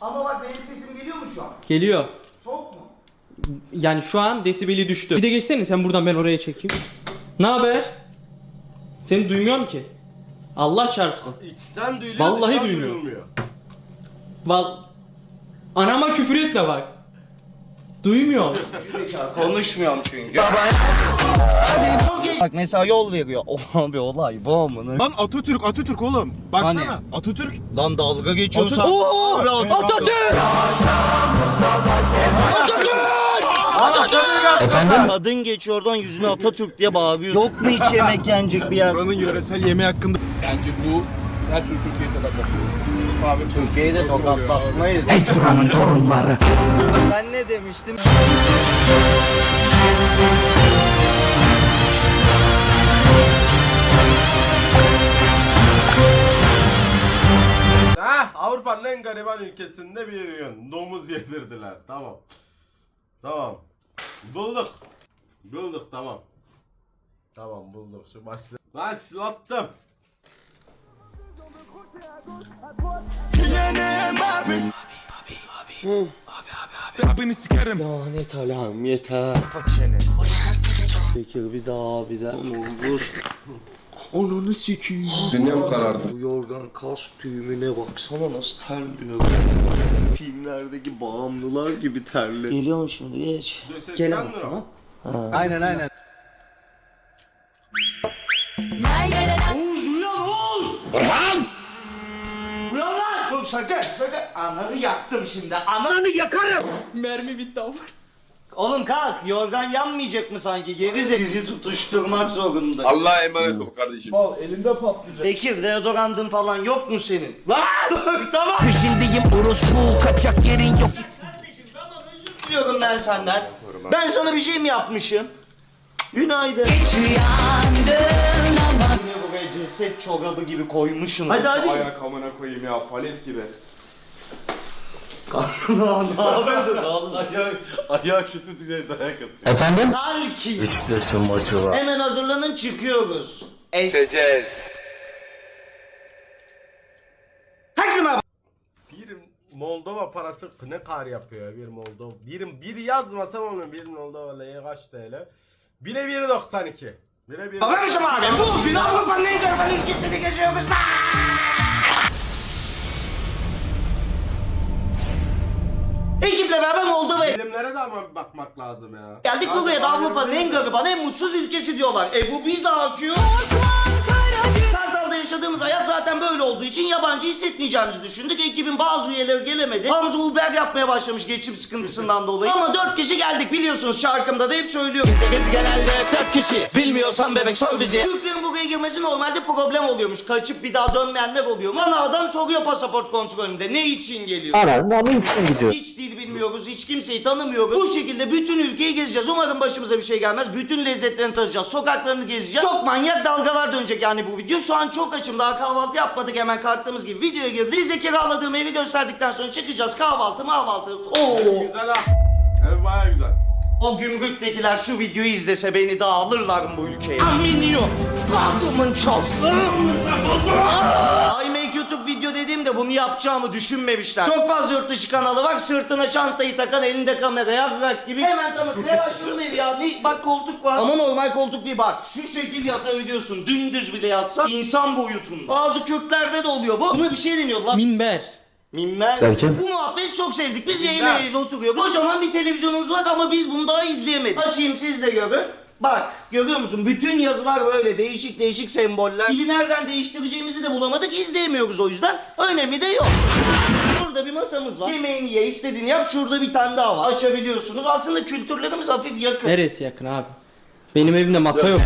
Ama bak benim sesim geliyor mu şu an? Geliyor. Çok mu? Yani şu an desibeli düştü. Bir de geçsene sen buradan ben oraya çekeyim. Ne haber? Seni duymuyorum ki. Allah çarpsın. İçten duyuluyor, Vallahi dıştan duymuyor. duyulmuyor. Val Anama küfür etme bak. Duymuyor. Konuşmuyorum çünkü. Bak mesela yol veriyor. Oh abi olay bu amına. Lan Atatürk Atatürk oğlum. Baksana Atatürk. Lan dalga geçiyorsun. Atatürk. Oo, abi Atatürk. Efendim? Kadın geçiyor oradan yüzüne Atatürk diye bağırıyor. Yok mu hiç yemek yenecek bir yer? Buranın yöresel yemeği hakkında. Bence bu her türlü Türkiye'yi tokatlatıyor. Abi Türkiye'yi de tokatlatmayız. Ben ne demiştim? Ha, Avrupa'nın en gariban ülkesinde bir gün domuz yedirdiler. Tamam. Tamam. Bulduk. Bulduk tamam. Tamam bulduk şu başla. Başlattım. Lanet alarm yeter. Bekir bir daha bir daha. Olur. Ananı sikiyim. dünyam karardı. Bu yorgan kas düğümüne baksana nasıl terliyor. Filmlerdeki bağımlılar gibi terli. Geliyorum şimdi geç. Gel ama. Aynen aynen. Uyan lan! Dur sakın sakın. Ananı yaktım şimdi. Ananı yakarım. Mermi bitti ama. Oğlum kalk. Yorgan yanmayacak mı sanki? Geri zek- Sizi tutuşturmak zorunda. Allah'a emanet ol kardeşim. Bekir deodorantın falan yok mu senin? Lan tamam. Peşindeyim orospu kaçak yerin yok Kardeşim tamam özür diliyorum ben senden. Ben sana bir şey mi yapmışım? Günaydın. Niye buraya ceset çorabı gibi koymuşsun? Hadi hadi. Ayak amına koyayım ya palet gibi. Ne yapıyorsun? Ayağı, ayağı kötü diye dayak atıyor. Efendim? Talki. İşte maçı var. Hemen hazırlanın çıkıyoruz. Es Seçeceğiz. Herkese merhaba. Bir Moldova parası ne kadar yapıyor ya bir Moldova? Bir, bir yazmasam olmuyor. Bir Moldova liraya kaç TL? Bire 1.92. 1. Babam abi. Bugün Avrupa'nın en gariban ülkesini geziyoruz lan. Ekiple beraber Moldova'ya Filmlere de ama bakmak lazım ya. geldik. Hadi Buraya da. Avrupa'nın en gariban, en mutsuz ülkesi diyorlar. E bu bize akıyor. Yaşadığımız hayat zaten böyle olduğu için yabancı hissetmeyeceğimizi düşündük. Ekibin bazı üyeleri gelemedi. Hamza Uber yapmaya başlamış geçim sıkıntısından dolayı. Ama dört kişi geldik biliyorsunuz şarkımda da hep söylüyorum. Biz genelde dört kişi Bilmiyorsan bebek sor bizi Türklerin buraya girmesi normalde problem oluyormuş. Kaçıp bir daha dönmeyenler oluyor. Bana adam soruyor pasaport kontrolünde. Ne için geliyor? Anam için gidiyor. Hiç dil bilmiyoruz, hiç kimseyi tanımıyoruz. Bu şekilde bütün ülkeyi gezeceğiz. Umarım başımıza bir şey gelmez. Bütün lezzetlerini tadacağız, sokaklarını gezeceğiz. Çok manyak dalgalar dönecek yani bu video. Şu an çok açım. Daha kahvaltı yapmadık hemen kalktığımız gibi videoya girdik. Size kiraladığım evi gösterdikten sonra çıkacağız. Kahvaltı mahvaltı. Oo. Güzel ha. Ev baya güzel. O gümrüktekiler şu videoyu izlese beni daha alırlar mı bu ülkeye? Aminio. Aklımın çalsın. I make YouTube video dediğimde bunu yapacağımı düşünmemişler. Çok fazla yurt dışı kanalı var. Sırtına çantayı takan, elinde kamera, yarrak gibi. Hemen tanıtmaya başladım evi ya. Ne? Bak koltuk var. Ama normal koltuk değil bak. Şu şekil yatabiliyorsun. Dümdüz bile yatsan insan boyutunda. Bazı Kürtlerde de oluyor bu. Buna bir şey deniyorlar. Minber. Minber. Derken? Bu muhabbeti çok sevdik. Biz yayın evinde oturuyoruz. Kocaman bir televizyonumuz var ama biz bunu daha izleyemedik. Açayım siz de görün. Bak görüyor musun? Bütün yazılar böyle değişik değişik semboller. Dili nereden değiştireceğimizi de bulamadık. İzleyemiyoruz o yüzden. Önemi de yok. Burada bir masamız var. Yemeğini ye, istediğini yap. Şurada bir tane daha var. Açabiliyorsunuz. Aslında kültürlerimiz hafif yakın. Neresi yakın abi? Benim evimde masa yok.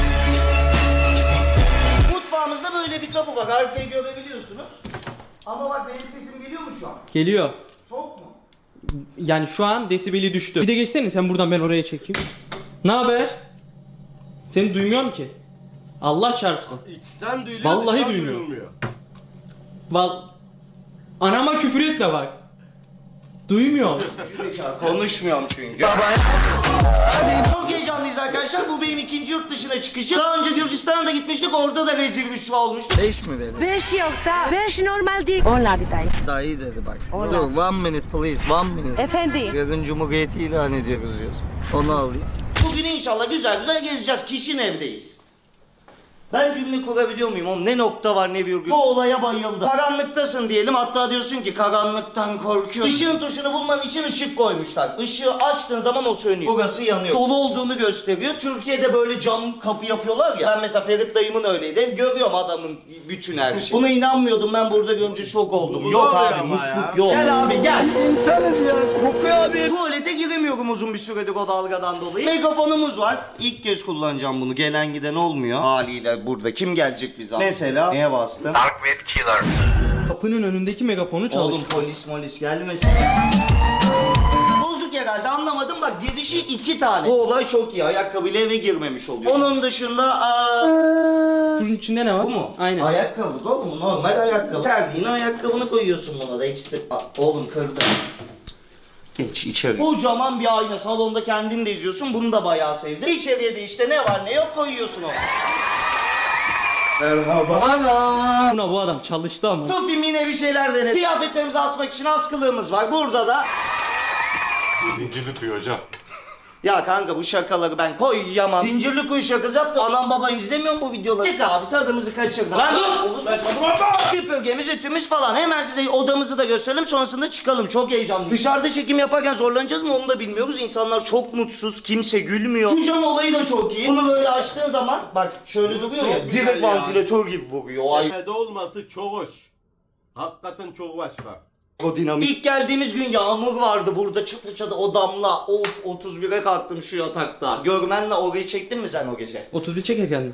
Mutfağımızda böyle bir kapı var. Arkayı görebiliyorsunuz. Ama bak benim sesim geliyor mu şu an? Geliyor. Çok mu? Yani şu an desibeli düştü. Bir de geçsene sen buradan ben oraya çekeyim. Ne haber? Seni duymuyorum ki. Allah çarpsın. İçten duyuluyor, Vallahi dıştan duymuyor. duyulmuyor. Val Anama küfür etme bak. Duymuyorum. Konuşmuyorum çünkü. Çok heyecanlıyız arkadaşlar. Bu benim ikinci yurt dışına çıkışım. Daha önce Gürcistan'a da gitmiştik. Orada da rezil rüsva olmuştu. 5 mi dedi? 5 yok da 5 normal değil. Onlar bir tane. Dayı dedi bak. Dur one minute please one minute. Efendi. Yarın cumhuriyeti ilan ediyoruz diyorsun. Onu alayım. Bugün inşallah güzel güzel gezeceğiz. Kişin evdeyiz. Ben cümle kurabiliyor muyum oğlum? Ne nokta var ne virgül. Bu olaya bayıldım. Karanlıktasın diyelim. Hatta diyorsun ki karanlıktan korkuyorum. Işığın tuşunu bulman için ışık koymuşlar. Işığı açtığın zaman o sönüyor. Burası yanıyor. Dolu olduğunu gösteriyor. Türkiye'de böyle cam kapı yapıyorlar ya. Ben mesela Ferit dayımın öyleydi. Hep görüyorum adamın bütün her şeyi. Buna inanmıyordum. Ben burada görünce şok oldum. Dolu yok oluyor abi ama musluk ya. yok. Gel abi gel. İnsanız ya kokuyor abi. Tuvalete giremiyorum uzun bir süredir o dalgadan dolayı. Megafonumuz var. İlk kez kullanacağım bunu. Gelen giden olmuyor. Haliyle burada kim gelecek bize? Mesela neye bastım? Kapının önündeki megafonu çalış. Oğlum polis molis gelmesin. Bozuk herhalde anlamadım bak girişi iki tane. Bu olay çok iyi. Ayakkabıyla eve girmemiş oluyor. Onun dışında aa, Şunun içinde ne var? bu mu? Aynen. Ayakkabı oğlum bu normal ayakkabı. Terliğine ayakkabını koyuyorsun buna da ekstra. Aa, oğlum kırdı. Geç içeri. Kocaman bir ayna salonda kendin de izliyorsun bunu da bayağı sevdim. İçeriye de işte ne var ne yok koyuyorsun onu. Buna bu adam çalıştı ama. Tufim yine bir şeyler denedi. Kıyafetlerimizi asmak için askılığımız var. Burada da Zincirli kuyu hocam. Ya kanka bu şakaları ben koyamam. Zincirli kuyu şakası yaptı. Anam baba izlemiyor mu bu videoları? Çık abi tadımızı kaçırma. Lan dur! Süpürgemiz, ütümüz falan. Hemen size odamızı da gösterelim sonrasında çıkalım. Çok heyecanlı. Dışarıda çekim yaparken zorlanacağız mı onu da bilmiyoruz. İnsanlar çok mutsuz. Kimse gülmüyor. Şu cam olayı da çok iyi. Bunu böyle açtığın zaman bak şöyle duruyor ya. Direkt vantilatör gibi vuruyor. O ay Tepede olması çok hoş. Hakikaten çok başka. O dinamik. İlk geldiğimiz gün yağmur vardı burada çatı çatı o damla. Of 31'e kalktım şu yatakta. Görmenle orayı çektin mi sen o gece? 31 çeker kendini.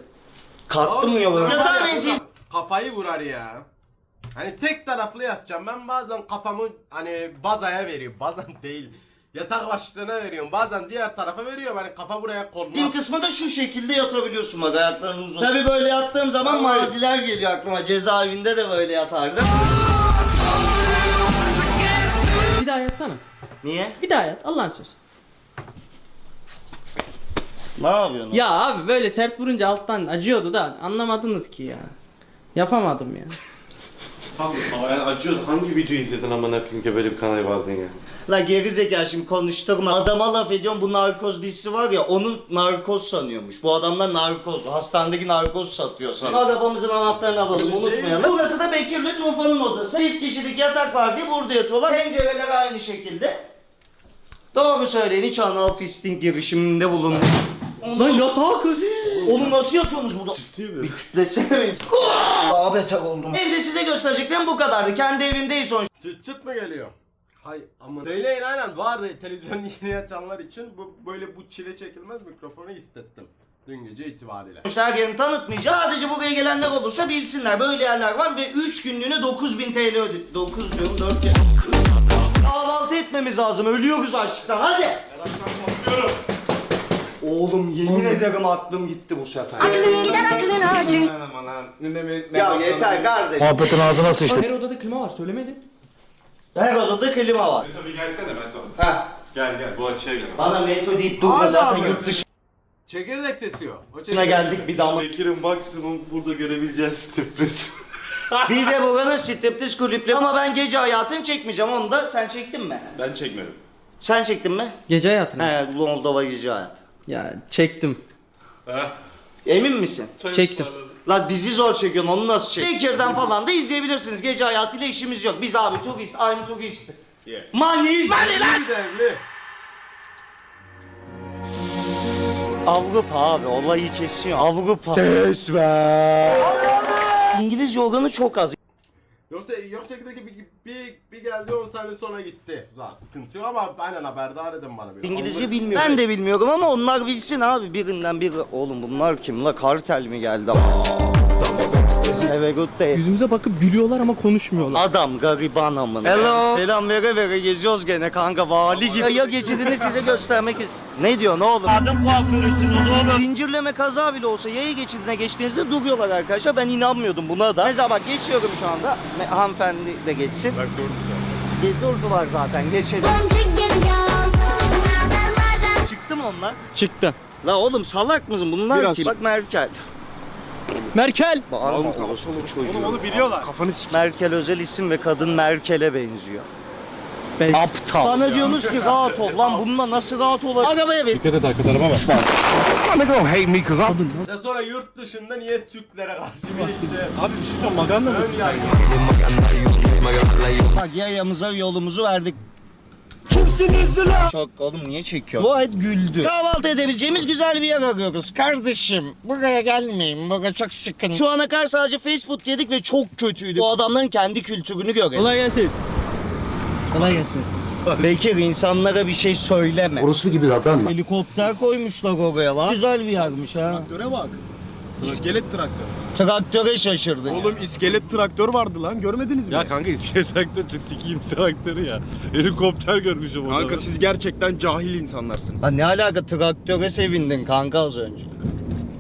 Kalktım mı yavrum? Var ya, Yazar bu rezil. da Kafayı vurar ya. Hani tek taraflı yatacağım. Ben bazen kafamı hani bazaya veriyorum. Bazen değil. Yatak başlığına veriyorum. Bazen diğer tarafa veriyorum. Hani kafa buraya Din konmaz. kısmı da şu şekilde yatabiliyorsun bak ayakların uzun. Tabi böyle yattığım zaman maziler geliyor aklıma. Cezaevinde de böyle yatardım. Bir daha yatsana. Niye? Bir daha yat. Allah'ın sözü. Ne yapıyorsun? Ya abi böyle sert vurunca alttan acıyordu da anlamadınız ki ya. Yapamadım ya. Abi yani acıyor. Hangi video izledin amına koyayım ki böyle bir kanal vardın ya? La geri zeka şimdi konuşturma. Adama laf ediyorum bu narkoz dizisi var ya onu narkoz sanıyormuş. Bu adamlar narkoz. Hastanedeki narkoz satıyor sana. Arabamızın anahtarını alalım unutmayalım. Burası da Bekir'le Tufan'ın odası. Çift kişilik yatak var diye burada yatıyorlar. Pencereler aynı şekilde. Doğru söyleyin hiç anal fisting girişiminde bulundum. Lan yatağa kız. Oğlum nasıl yatıyorsunuz burada? Bir kütlesene beni. Daha beter oldum. Evde size göstereceklerim bu kadardı. Kendi evimdeyiz sonuçta. Çıt çıt mı geliyor? Hay aman. Söyleyin aynen vardı televizyon yeni açanlar için bu böyle bu çile çekilmez mikrofonu istettim. Dün gece itibariyle. Her yerini tanıtmayacağım. Sadece buraya gelenler olursa bilsinler. Böyle yerler var ve 3 günlüğüne 9000 TL ödedik. 9 diyorum 4 ya. Kahvaltı etmemiz lazım. Ölüyoruz açlıktan. Hadi. Oğlum yemin ederim aklım gitti bu sefer. Aman lan. Ne demek? Ya yeter kardeş. Muhabbetin ağzına sıçtı. Her odada klima var söylemedin. Her odada klima var. Tabii gelsene Meto. Ha. Gel gel bu açıya gel. Bana metro deyip durma zaten yurt dışına Çekirdek sesiyor. O çekirdek geldik bir damla. Bekir'in maksimum burada görebileceği sürpriz. Bir de buranın striptiz kulüpleri. Ama ben gece hayatını çekmeyeceğim onu da. Sen çektin mi? ben çekmedim. Sen çektin mi? Gece hayatını. He Moldova gece hayatı. Ya çektim. Ha? Emin misin? Çektim. Lan bizi zor çekiyorsun onu nasıl çek? Bekir'den falan da izleyebilirsiniz. Gece hayatıyla işimiz yok. Biz abi turist, aynı turist. Yes. Money, money lan! Avrupa abi olayı kesiyor. Avrupa. İngilizce organı çok az. Yoksa yok çekirdeki bir, bir, bir geldi 10 saniye sonra gitti. Daha sıkıntı yok ama aynen haberdar edin bana. Bir. İngilizce bilmiyorum. Ben de bilmiyorum ama onlar bilsin abi. Birinden biri. Oğlum bunlar kim la? Kartel mi geldi? Have a good day. Yüzümüze bakıp gülüyorlar ama konuşmuyorlar. Adam gariban amına. Hello. Selam vere vere geziyoruz gene kanka vali gibi. Ya geçidini size göstermek ist- Ne diyor ne oğlum? Adım kuaförüsünüz oğlum. Zincirleme kaza bile olsa yaya geçidine geçtiğinizde duruyorlar arkadaşlar. Ben inanmıyordum buna da. Mesela bak geçiyorum şu anda. Me- Hanımefendi de geçsin. Bak mü? Getirdiler zaten geçelim. Çıktı mı onlar? Çıktı. La oğlum salak mısın bunlar Biraz kim? çık- Bak Merkel. Merkel. Bağırma orospu çocuğu. Onu biliyorlar. Kafanı sik. Merkel özel isim ve kadın Merkel'e benziyor. Ben... Aptal. Bana diyorsunuz ki rahat ol. Lan bununla nasıl rahat olur? Arabaya bin. Dikkat et arka tarafa bak. Sen sonra yurt dışında niye Türklere karşı bir işte Abi bir şey sor maganda mısın? ön yargı. Bak yayamıza yolumuzu verdik. Kimsiniz lan? Çok oğlum niye çekiyor? Dua et güldü. Kahvaltı edebileceğimiz güzel bir yer arıyoruz. Kardeşim buraya gelmeyin. Buraya çok sıkıntı. Şu ana kadar sadece fast food yedik ve çok kötüydü. Bu adamların kendi kültürünü görelim. Kolay gelsin. Kolay gelsin. Bekir insanlara bir şey söyleme. Orospu gibi davranma. Helikopter koymuşlar oraya lan. Güzel bir yermiş ha. Traktöre bak. İskelet traktör. Traktöre şaşırdık. Oğlum iskelet traktör vardı lan görmediniz mi? Ya kanka iskelet traktör çok sikiyim traktörü ya. Helikopter görmüşüm orada. Kanka siz gerçekten cahil insanlarsınız. Lan ne alaka traktöre sevindin kanka az önce.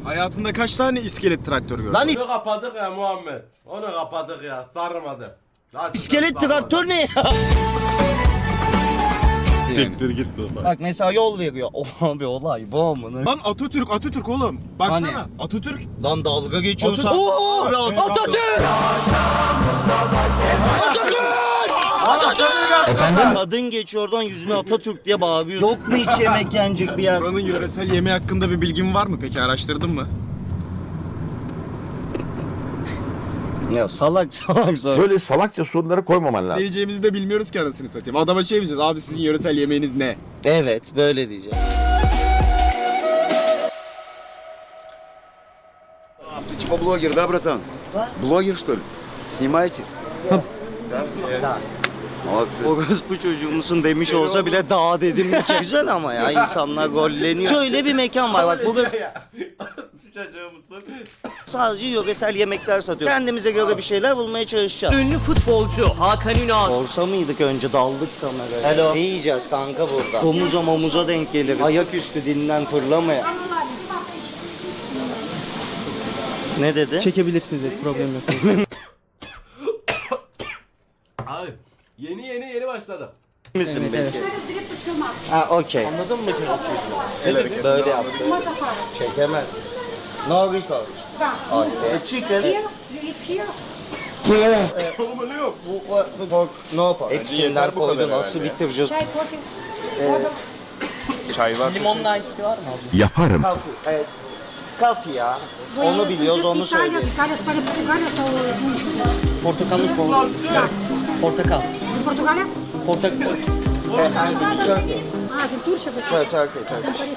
Hayatında kaç tane iskelet traktör gördün? Lan Onu kapadık ya Muhammed. Onu kapadık ya sarmadı. Zaten iskelet sarmadı. traktör ne ya? Siktir git baba. Bak mesela yol veriyor. Oh abi olay bu amına. Lan Atatürk Atatürk oğlum. Baksana Atatürk. Lan dalga geçiyorsun. Atatürk. Oo, abi Atatürk! Efendim? Kadın geçiyor oradan yüzüne Atatürk diye bağırıyor. Yok mu hiç yemek yenecek bir yer? Buranın yöresel yemeği hakkında bir bilgin var mı peki araştırdın mı? Ya salak salak salak. Böyle salakça soruları koymaman Ne lazım. yiyeceğimizi de bilmiyoruz ki anasını satayım. Adama şey mi diyeceğiz? Abi sizin yöresel yemeğiniz ne? Evet böyle diyeceğim. Типа блогер, да, братан? Блогер, что ли? Снимаете? Да. Hadi. Orospu çocuğumuzun demiş olsa bile daha dedim bir güzel ama ya insanlar golleniyor. Şöyle bir mekan var bak burası şey Çocuğumuzun. sadece yöresel yemekler satıyor. Kendimize göre bir şeyler bulmaya çalışacağız. Ünlü futbolcu Hakan Ünal. Borsa mıydık önce daldık kameraya. Hello. Ne yiyeceğiz kanka burada? Omuza omuza denk gelir. Ayaküstü dinden fırlamaya. Ne dedi? Çekebilirsiniz problem yok. yeni yeni yeni başladım. misin peki? Ha okey. Anladın mı? Böyle yaptı. Çekemez. No record. Okay. Chicken. Oğlum öyle yok. Pork, no pork. Hepsinden koydu nasıl bitireceğiz? Çay var. Limonlu ice tea var mı abi? Yaparım. Kafi, evet. Kafi ya. Onu biliyoruz onu söylüyoruz. Portakallı kol. Portakal. Ah, di Turcia perché Turkey, Turkey, Turkey.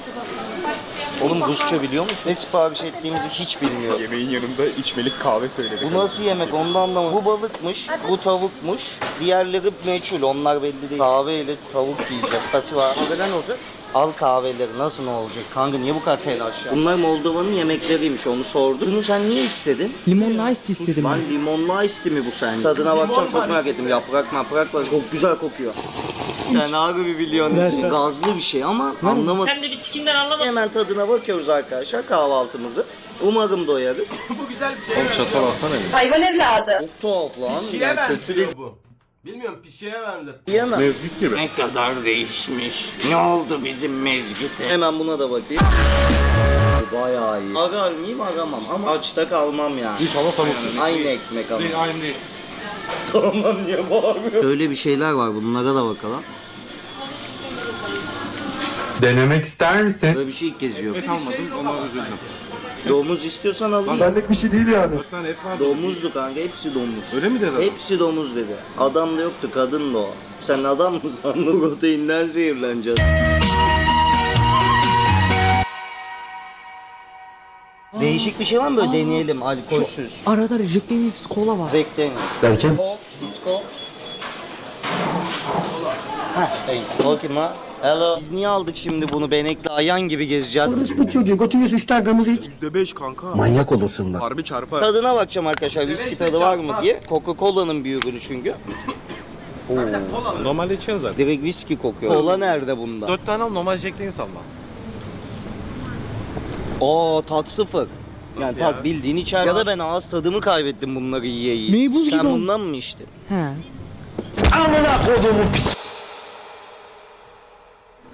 Oğlum Rusça biliyor musun? Ne sipariş ettiğimizi hiç bilmiyorum. Yemeğin yanında içmelik kahve söyledi. Bu nasıl yemek ondan anlamadım. Bu balıkmış, bu tavukmuş. Diğerleri meçhul, onlar belli değil. Kahveyle tavuk yiyeceğiz. Pası var. Kahveler ne olacak? Al kahveleri nasıl ne olacak? Kanka niye bu kadar telaş ya? Bunlar Moldova'nın yemekleriymiş onu sordum. Bunu sen niye istedin? Limonlu ice istedim Lan ben. limonlu ice mi bu sen? Tadına bakacağım çok merak ettim. Yaprak maprak var. Çok güzel kokuyor. Sen harbi bir biliyorsun. Gazlı bir şey ama anlamadım. Sen de bir sikinden anlamadın. Hemen tadına bakıyoruz arkadaşlar kahvaltımızı. Umarım doyarız. Bu güzel bir şey. Çatal alsana. Hayvan evladı. Çok tuhaf lan. Yani kötü değil. benziyor bu. Bilmiyorum pişiye benziyor. Yiyemem. Mezgit gibi. Ne kadar değişmiş. Ne oldu bizim mezgite? Hemen buna da bakayım. Bayağı iyi. Arar mıyım aramam ama açta kalmam yani. İnşallah tavuk. Aynı ekmek ama. Değil, aynı değil. Tamam niye bağırıyor? Şöyle bir şeyler var bunlara da bakalım. Denemek ister misin? Böyle bir şey ilk geziyor. Et almadım ona üzüldüm. Domuz istiyorsan alayım. Benlik bir şey değil yani. Dört tane et. Domuzdu kanka hepsi domuz. Öyle mi dedi? Hepsi domuz dedi. Adam da yoktu kadın da o. Sen adam mı sandın? Proteinden zehirleneceğiz. Değişik bir şey var mı böyle deneyelim alkolsüz? Arada Japanese kola var. Zek Deniz. Derken? Cold, it's cold. Heh, hey, bakayım ha. Hello. Biz niye aldık şimdi bunu benekli ayan gibi gezeceğiz? Bu çocuğun götürüyoruz 3 tane gamuzu iç. %5 kanka. Manyak olursun bak. Harbi çarpar. Tadına bakacağım arkadaşlar. Viski tadı var mı diye. Coca-Cola'nın bir ürünü çünkü. Kola. Normalde içiyorsun zaten. Direkt viski kokuyor. Kola nerede bunda? Dört tane al normal Jack Daniels alma. Oo tat sıfır. Yani Nasıl tat ya? bildiğin içer. Ya da ben ağız tadımı kaybettim bunları yiye yiye. Meybuz Sen gibi oldu. bundan mı içtin? He. Amına kodumun piç.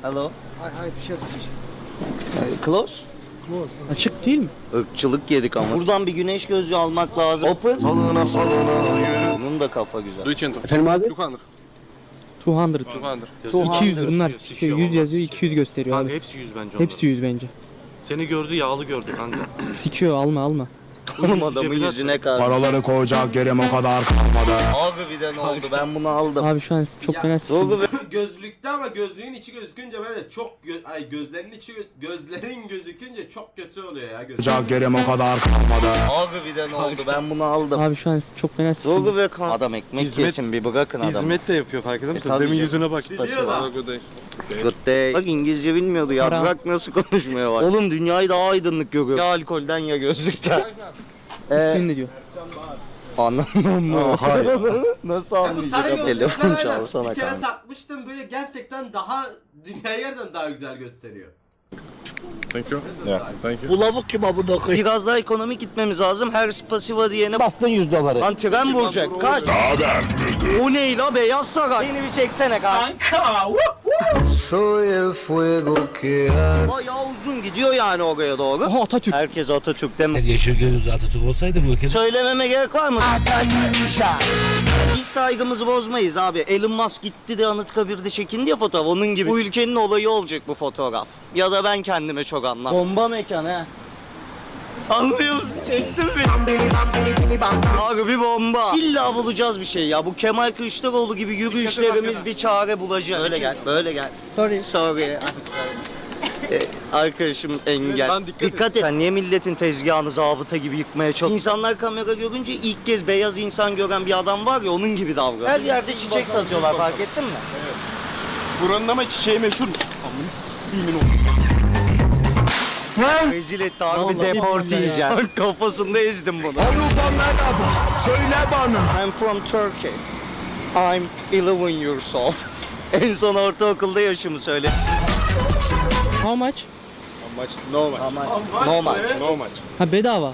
Hello. Hayır hayır bir şey yok. Close. Açık değil mi? Irkçılık yedik ama. Buradan bir güneş gözlüğü almak lazım. Open. Salına salına yürü. Bunun da kafa güzel. 200. Efendim abi? 200. 200. 200. 200 bunlar. 100 yazıyor 200 gösteriyor Kanka abi. hepsi yüz bence onların. Hepsi 100 bence. Seni gördü yağlı gördü kanka. Sikiyor alma alma. Oğlum adamın yüzüne karşı. Paraları koyacak yerim o kadar kalmadı. Harbiden oldu ben bunu aldım. Abi şu an çok fena. Doğru be. Gözlükte ama gözlüğün içi gözükünce böyle çok gö ay gözlerin içi gö- gözlerin gözükünce çok kötü oluyor ya göz. Koyacak yerim o kadar kalmadı. Harbiden oldu ben bunu aldım. Abi şu an çok fena. Doğru be kan. Adam ekmek Hizmet- yesin bir bırakın adamı. Hizmet de yapıyor farkında mısın? tabii Demin canım. yüzüne bak. Siliyor da. Good day. Bak İngilizce bilmiyordu ya. Para. Bırak nasıl konuşmaya bak. Oğlum dünyayı daha aydınlık görüyor. Ya alkolden ya gözlükten. Senin ne diyor? Anlamam mı? Hayır. Nasıl Ya bu sarı anlayacak? gözlükler Telefon aynen. çalsana Bir kere kanka. takmıştım böyle gerçekten daha dünyayı yerden daha güzel gösteriyor. Thank you. Yeah, thank you. Bu lavuk kim amına koyayım? Biraz daha ekonomik gitmemiz lazım. Her spasiva diyene Bastın 100 doları. Lan tren vuracak. Kaç. O ne la beyaz saray. Beni bir çeksene kanka. Soy el fuego que Bayağı uzun gidiyor yani oraya doğru. Aha Atatürk. Herkes Atatürk deme. Yeşil gözlü Atatürk olsaydı bu ülke Söylememe gerek var mı? Biz saygımızı bozmayız abi. Elon Musk gitti de Anıtkabir'de çekindi ya fotoğraf. Onun gibi. Bu ülkenin olayı olacak bu fotoğraf. Ya da ben kendime çok anlam. Bomba mekan he. Anlıyor musun? Çektin mi? Abi bir bomba. İlla bulacağız bir şey ya. Bu Kemal Kılıçdaroğlu gibi yürüyüşlerimiz bir çare bulacak. Böyle gel, böyle gel. Sorry. Sorry. Ee, Arkadaşım engel. dikkat, et. Sen niye milletin tezgahını zabıta gibi yıkmaya çalışıyorsun? İnsanlar kamera görünce ilk kez beyaz insan gören bir adam var ya onun gibi davranıyor. Her yerde çiçek satıyorlar fark ettin mi? Buranın ama çiçeği meşhur. Rezil etti abi Vallahi deport billahi ya. yiyeceğim. Kafasında ezdim bunu. Avrupa merhaba. Söyle bana. I'm from Turkey. I'm 11 years old. en son ortaokulda yaşımı söyle. How much? Maç no maç. Normal. ne? No maç. Ha bedava.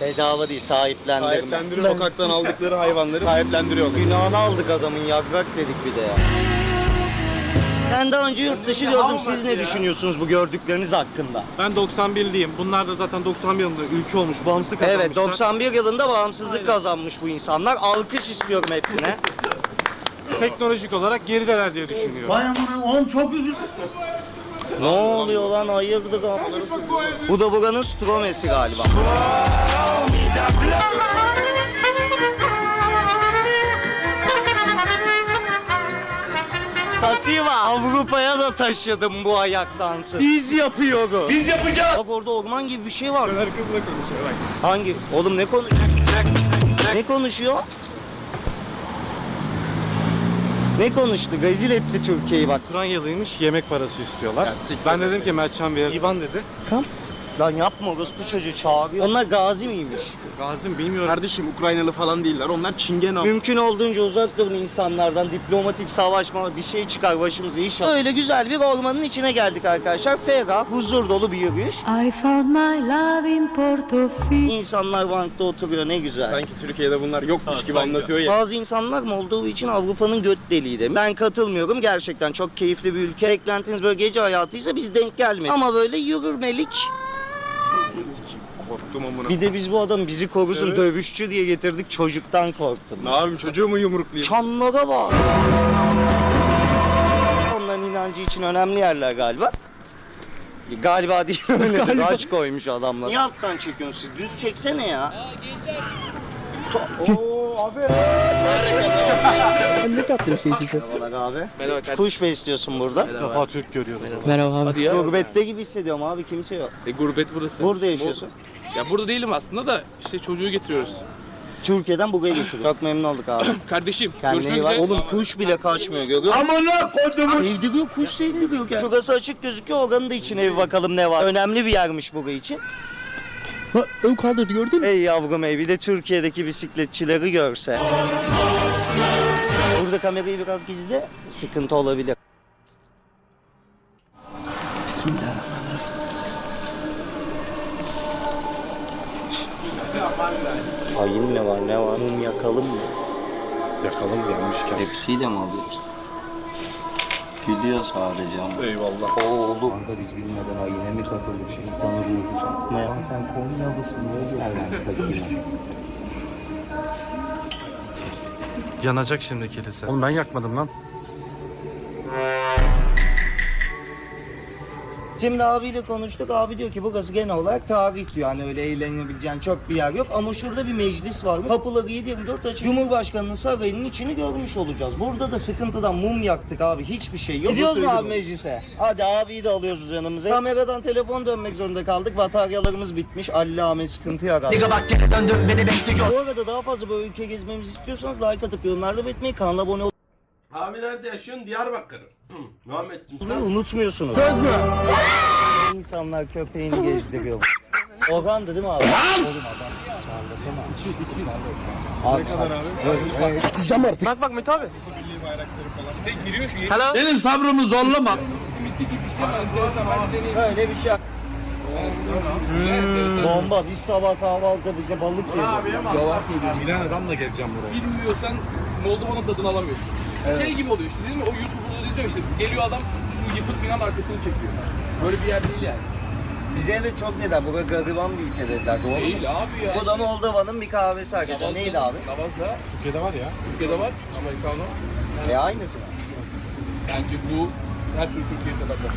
Bedava değil sahiplendirme. Sahiplendiriyor sokaktan aldıkları hayvanları sahiplendiriyorlar. Günahını aldık adamın yaprak dedik bir de ya. Ben daha önce yurt dışı gördüm. Siz ne düşünüyorsunuz bu gördükleriniz hakkında? Ben 91'liyim. Bunlar da zaten 91 yılında ülke olmuş, bağımsız kazanmışlar. Evet 91 yılında bağımsızlık kazanmış bu insanlar. Alkış istiyorum hepsine. Teknolojik olarak gerideler diye düşünüyorum. ne oluyor lan hayırdır? Bu da buranın Strome'si galiba. Pasiva Avrupa'ya da taşıdım bu ayak dansı. Biz yapıyoruz. Biz yapacağız. Bak orada orman gibi bir şey var. Her kızla konuşuyor bak. Hangi? Oğlum ne konuşuyor? ne konuşuyor? Ne konuştu? Rezil etti Türkiye'yi bak. Ukraynalıymış yemek parası istiyorlar. Ben dedim ki Mertcan Bey'e İban dedi. Lan yapma orospu çocuğu çağırıyor. Onlar gazi miymiş? Gazim bilmiyorum. Kardeşim Ukraynalı falan değiller. Onlar Çingen abi. Mümkün olduğunca uzak durun insanlardan. Diplomatik savaşma bir şey çıkar başımıza inşallah. Öyle güzel bir ormanın içine geldik arkadaşlar. Ferah, huzur dolu bir yürüyüş. I found my love in Portofino. İnsanlar bankta oturuyor ne güzel. Sanki Türkiye'de bunlar yokmuş gibi sanki. anlatıyor ya. Bazı insanlar Moldova için Avrupa'nın göt deliği demiş. Ben katılmıyorum. Gerçekten çok keyifli bir ülke. Beklentiniz böyle gece hayatıysa biz denk gelmedik. Ama böyle yürürmelik. Korktum amına. Bir de biz bu adam bizi korusun Evet. dövüşçü diye getirdik. Çocuktan korktum. Ne yapayım çocuğu mu yumruklayayım? Çanlara bak. Onların inancı için önemli yerler galiba. Galiba değil öyle. Aç koymuş adamlar. Niye alttan çekiyorsun siz? Düz çeksene ya. Oo abi. Sen ne tatlı bir şey size. Merhabalar abi. Merhaba Kuş besliyorsun burada. Merhaba abi. Gurbette gibi hissediyorum abi kimse yok. E, gurbet burası. Burada yaşıyorsun. Ya burada değilim aslında da işte çocuğu getiriyoruz. Türkiye'den buraya getiriyor. Çok memnun olduk abi. Kardeşim Kendine iyi görüşmek bak. üzere. Oğlum kuş bile kaçmıyor görüyor musun? Amına kodumun. Sevdiriyor kuş sevdiriyor. Yani. Şurası açık gözüküyor oranın da içine bir bakalım ne var. Önemli bir yermiş burası için. Ha, ön kaldırdı gördün mü? Ey yavrum ey bir de Türkiye'deki bisikletçileri görse. Burada kamerayı biraz gizle sıkıntı olabilir. Bismillahirrahmanirrahim. Hain ne var ne var? Mum yakalım mı? Yakalım gelmişken. Hepsiyle mi alıyoruz? Gülüyor sadece ama. Eyvallah. Oğlum. Kanka biz bilmeden ayine mi katıldık şeytanı ruhu sen? Ne? Sen Konyalısın ne diyorsun? Yanacak şimdi kilise. Oğlum ben yakmadım lan. Şimdi abiyle konuştuk. Abi diyor ki burası genel olarak tarih diyor. Yani öyle eğlenebileceğin çok bir yer yok. Ama şurada bir meclis var. Kapıları 7-24 açık. Cumhurbaşkanının sarayının içini görmüş olacağız. Burada da sıkıntıdan mum yaktık abi. Hiçbir şey yok. Gidiyoruz mu abi meclise? Hadi abiyi de alıyoruz yanımıza. Kameradan telefon dönmek zorunda kaldık. Bataryalarımız bitmiş. Allame sıkıntı yarattı. bak geri döndüm beni bekliyor. Bu arada daha fazla böyle ülke gezmemizi istiyorsanız like atıp yorumlarda belirtmeyi kanala abone Abi nerede yaşıyorsun? Diyarbakır. Muhammedciğim sen. olmayı unutmuyorsunuz. Söz mü? İnsanlar köpeğini gezdiriyor. Orhan'dı değil mi abi? Oğlum adam. İsmarlasana. Abi, ne kadar abi? Sıkacağım artık. Bak bak Mete abi. Benim sabrımı zorlama. Böyle bir şey. Hmm, bomba. Biz sabah kahvaltıda bize balık yedik. Yalan söylüyorum. Bilen adamla geleceğim buraya. Bilmiyorsan Moldova'nın tadını alamıyorsun. Şey gibi oluyor işte değil mi? O YouTube'da izliyorum işte. Geliyor adam şu yıkık binanın arkasını çekiyor. Böyle bir yer değil yani. Bize evet çok dediler. Bu gariban bir ülke dediler. Doğru mu? Değil abi ya. Bu da Moldova'nın bir kahvesi hakikaten. Neydi abi? Navazda. Türkiye'de var ya. Türkiye'de var. Amerikano. E aynısı mı? Bence bu her Türk Türkiye'de tokatlar.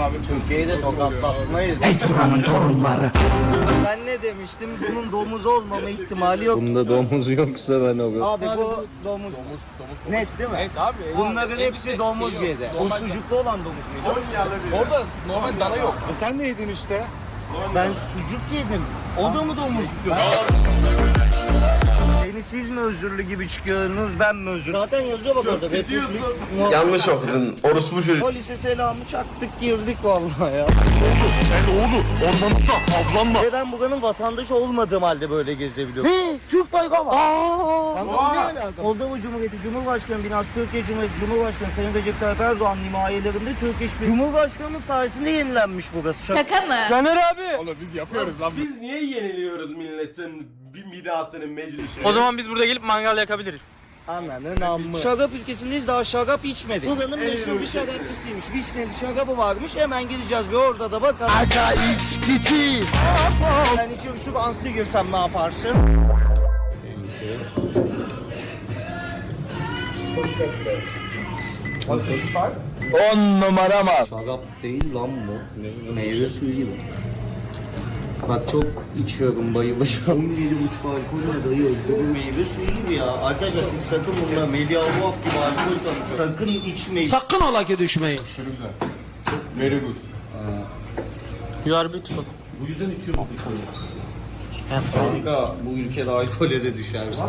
Abi Türkiye'yi de tokatlatmayız. Ey Turan'ın torunları. Ben ne demiştim? Bunun domuz olmama ihtimali yok. Bunda domuz yoksa ben o Abi bu domuz. Net değil mi? Evet abi. Bunların hepsi şey domuz yedi. O Normal- sucuklu olan domuz muydu? Konyalı biri. Orada normal dana yok. sen ne yedin işte? Ben sucuk yedim. O da mı domuz? Beni siz mi özürlü gibi çıkıyorsunuz ben mi özürlü? Zaten yazıyor bak orada. diyorsun. Republik- Yanlış okudun. Orospu çocuk. Polise selamı çaktık girdik vallahi ya. Sen oğlu ormanlıkta avlanma. Ve ben buranın vatandaşı olmadığım halde böyle gezebiliyorum. He, Türk bayrağı var. Aa, Moldova Cumhuriyeti Cumhurbaşkanı binası Türkiye Cumhuriyeti Cumhurbaşkanı Sayın Recep Tayyip Erdoğan himayelerinde Türk İş Birliği. Cumhurbaşkanımız sayesinde yenilenmiş burası. Şaka. Şaka mı? Caner abi. Oğlum biz yapıyoruz lan. Biz niye yeniliyoruz milletin bir midasının meclisine? O zaman biz burada gelip mangal yakabiliriz. Ananın ammı. Şarap ülkesindeyiz daha şarap içmedik. Buranın meşhur bir şarapçısıymış. Vişneli şarabı varmış. Hemen gideceğiz bir orada da bakalım. Aga içkici. Yani şu, şu ansı girsem ne yaparsın? On numara mı? Şarap değil lan bu. Meyve suyu gibi. Bak çok içiyorum bayılacağım. 17 buçuk alkol ne dayı öldürür. Meyve suyu gibi ya. Arkadaşlar siz sakın bunlar Melih Avaf gibi alkol tanıtın. Sakın içmeyin. Sakın ola ki düşmeyin. Very good. You are beautiful. Bu yüzden içiyorum alkolü. Kanka bu ülkede alkole de düşersin.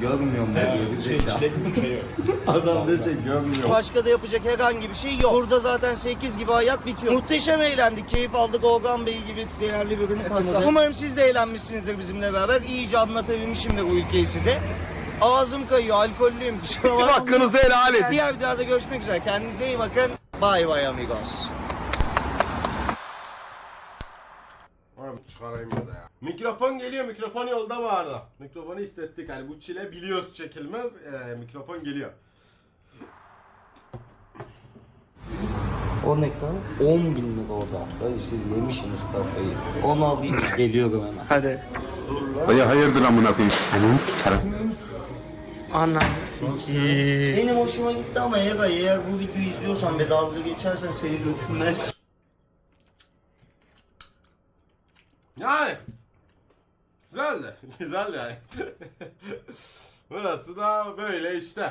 Görmüyorum ben bir zeka. Adam dese görmüyor. Başka da yapacak herhangi bir şey yok. Burada zaten 8 gibi hayat bitiyor. Muhteşem eğlendik, keyif aldık. Organ Bey gibi değerli birini tanıdık. Umarım siz de eğlenmişsinizdir bizimle beraber. İyice anlatabilmişimdir bu ülkeyi size. Ağzım kayıyor, alkollüyüm. Kusura bakmayın. Hakkınızı helal edin. Diğer videolarda görüşmek üzere. Kendinize iyi bakın. Bye bye amigos. Tamam çıkarayım ya da ya. Mikrofon geliyor, mikrofon yolda bu arada. Mikrofonu istettik hani bu çile biliyoruz çekilmez. Ee, mikrofon geliyor. O ne kadar? 10 bin lira orada. Dayı siz yemişsiniz kafayı. Onu alayım. Geliyorum hemen. Hadi. Dayı hayırdır amına koyayım. Senin sikerim. Anam. Benim hoşuma gitti ama Eray eğer bu videoyu izliyorsan ve dalga geçersen seni götürmez. Yani. Güzeldi. Güzel yani. Burası da böyle işte.